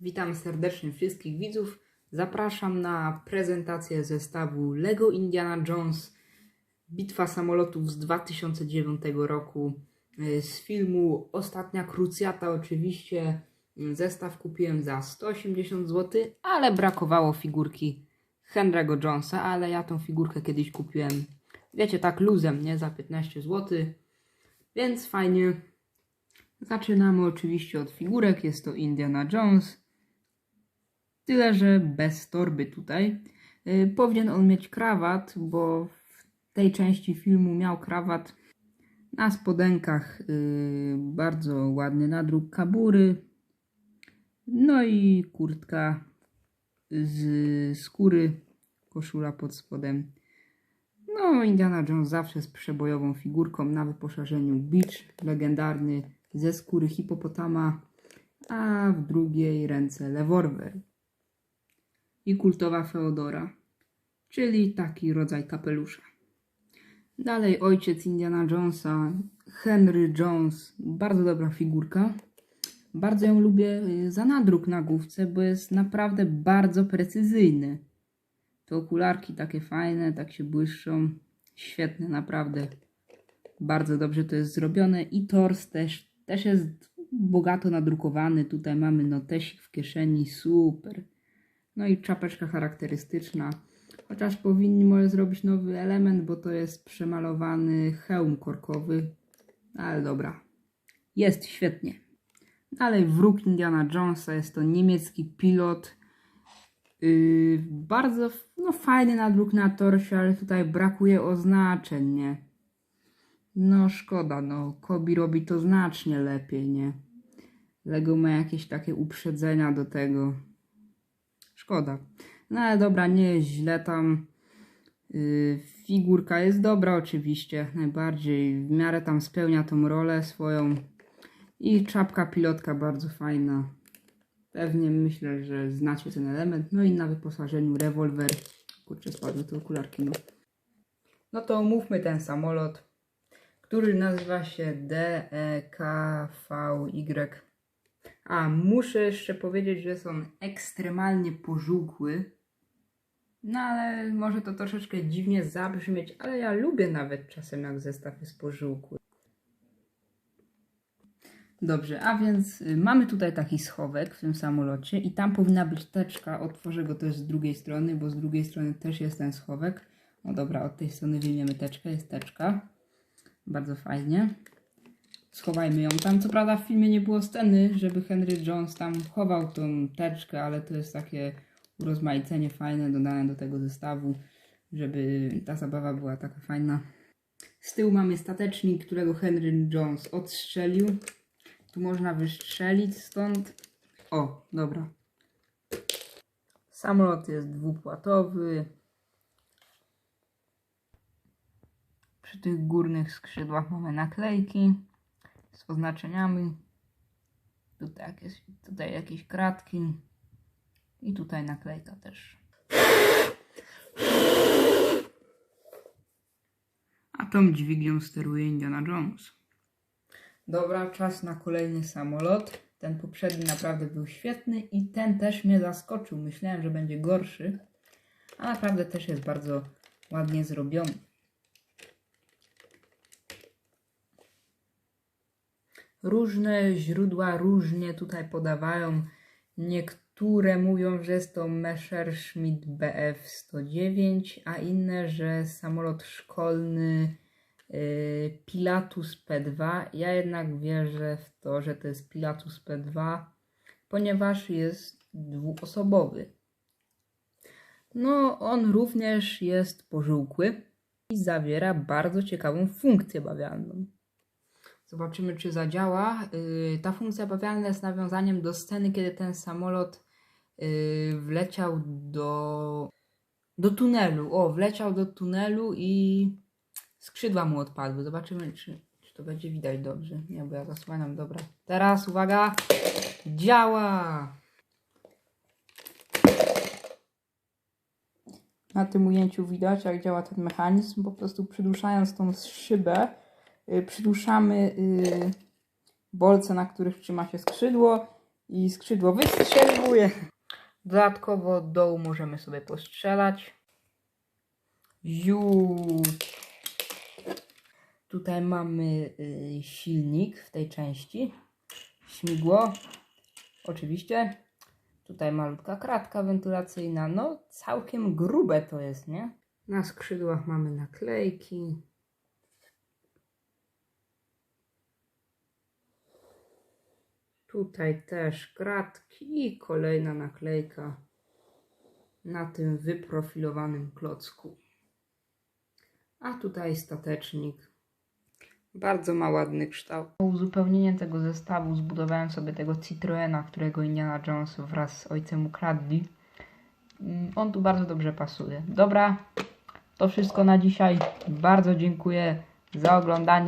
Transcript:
Witam serdecznie wszystkich widzów. Zapraszam na prezentację zestawu Lego Indiana Jones Bitwa samolotów z 2009 roku. Z filmu Ostatnia Krucjata oczywiście zestaw kupiłem za 180 zł, ale brakowało figurki Henry'ego Jonesa, ale ja tą figurkę kiedyś kupiłem, wiecie, tak luzem, nie? Za 15 zł. Więc fajnie. Zaczynamy oczywiście od figurek. Jest to Indiana Jones. Tyle, że bez torby tutaj. Y, powinien on mieć krawat, bo w tej części filmu miał krawat na spodenkach. y, bardzo ładny nadruk kabury. No i kurtka z skóry, koszula pod spodem. No, Indiana Jones zawsze z przebojową figurką na wyposażeniu Beach, legendarny ze skóry hipopotama, a w drugiej ręce leworwer i kultowa Feodora, czyli taki rodzaj kapelusza. Dalej ojciec Indiana Jonesa, Henry Jones, bardzo dobra figurka. Bardzo ją lubię za nadruk na główce, bo jest naprawdę bardzo precyzyjny. Te okularki takie fajne, tak się błyszczą. Świetne, naprawdę. Bardzo dobrze to jest zrobione i tors też, też jest bogato nadrukowany. Tutaj mamy notesik w kieszeni, super. No i czapeczka charakterystyczna. Chociaż powinni może zrobić nowy element, bo to jest przemalowany hełm korkowy. Ale dobra. Jest świetnie. Dalej wróg Indiana Jonesa jest to niemiecki pilot. Yy, bardzo no, fajny nadruk na torsie, ale tutaj brakuje oznaczeń, nie? No szkoda, no. Kobi robi to znacznie lepiej, nie? Lego ma jakieś takie uprzedzenia do tego. Szkoda. No ale dobra, nie jest źle tam. Yy, figurka jest dobra oczywiście, najbardziej. W miarę tam spełnia tą rolę swoją. I czapka pilotka bardzo fajna. Pewnie myślę, że znacie ten element. No i na wyposażeniu rewolwer. Kurczę, spadły te okularki, no. No to omówmy ten samolot, który nazywa się DEKVY. A, muszę jeszcze powiedzieć, że on ekstremalnie pożółkły. No ale może to troszeczkę dziwnie zabrzmieć, ale ja lubię nawet czasem jak zestaw jest pożółkły. Dobrze, a więc y, mamy tutaj taki schowek w tym samolocie i tam powinna być teczka. Otworzę go też z drugiej strony, bo z drugiej strony też jest ten schowek. No dobra, od tej strony wyjmiemy teczkę, jest teczka. Bardzo fajnie. Schowajmy ją tam. Co prawda w filmie nie było sceny, żeby Henry Jones tam chował tą teczkę, ale to jest takie urozmaicenie fajne, dodane do tego zestawu, żeby ta zabawa była taka fajna. Z tyłu mamy statecznik, którego Henry Jones odstrzelił. Tu można wystrzelić stąd. O, dobra. Samolot jest dwupłatowy. Przy tych górnych skrzydłach mamy naklejki z oznaczeniami. Tutaj jakieś, tutaj jakieś kratki. I tutaj naklejka też. A tą dźwignią steruje Indiana Jones. Dobra, czas na kolejny samolot. Ten poprzedni naprawdę był świetny i ten też mnie zaskoczył. Myślałem, że będzie gorszy, a naprawdę też jest bardzo ładnie zrobiony. Różne źródła różnie tutaj podawają. Niektóre mówią, że jest to Messerschmitt Bf-109, a inne, że samolot szkolny Pilatus P2. Ja jednak wierzę w to, że to jest Pilatus P2, ponieważ jest dwuosobowy. No, on również jest pożółkły i zawiera bardzo ciekawą funkcję bawialną. Zobaczymy, czy zadziała. Yy, ta funkcja bawialna jest nawiązaniem do sceny, kiedy ten samolot yy, wleciał do, do tunelu. O, wleciał do tunelu i skrzydła mu odpadły. Zobaczymy, czy, czy to będzie widać dobrze. Nie, bo ja zasłaniam. Dobra. Teraz uwaga. Działa! Na tym ujęciu widać, jak działa ten mechanizm. Po prostu przyduszając tą szybę, y, przyduszamy y, bolce, na których trzyma się skrzydło i skrzydło wystrzeliwuje. Dodatkowo od dołu możemy sobie postrzelać. Ziu. Tutaj mamy y, silnik w tej części. Śmigło. Oczywiście. Tutaj malutka kratka wentylacyjna. No, całkiem grube to jest, nie? Na skrzydłach mamy naklejki. Tutaj też kratki i kolejna naklejka na tym wyprofilowanym klocku. A tutaj statecznik. Bardzo ma ładny kształt. Po uzupełnienie tego zestawu zbudowałem sobie tego Citroena, którego Indiana Jones wraz z ojcem ukradli. Mm, On tu bardzo dobrze pasuje. Dobra, to wszystko na dzisiaj. Bardzo dziękuję za oglądanie.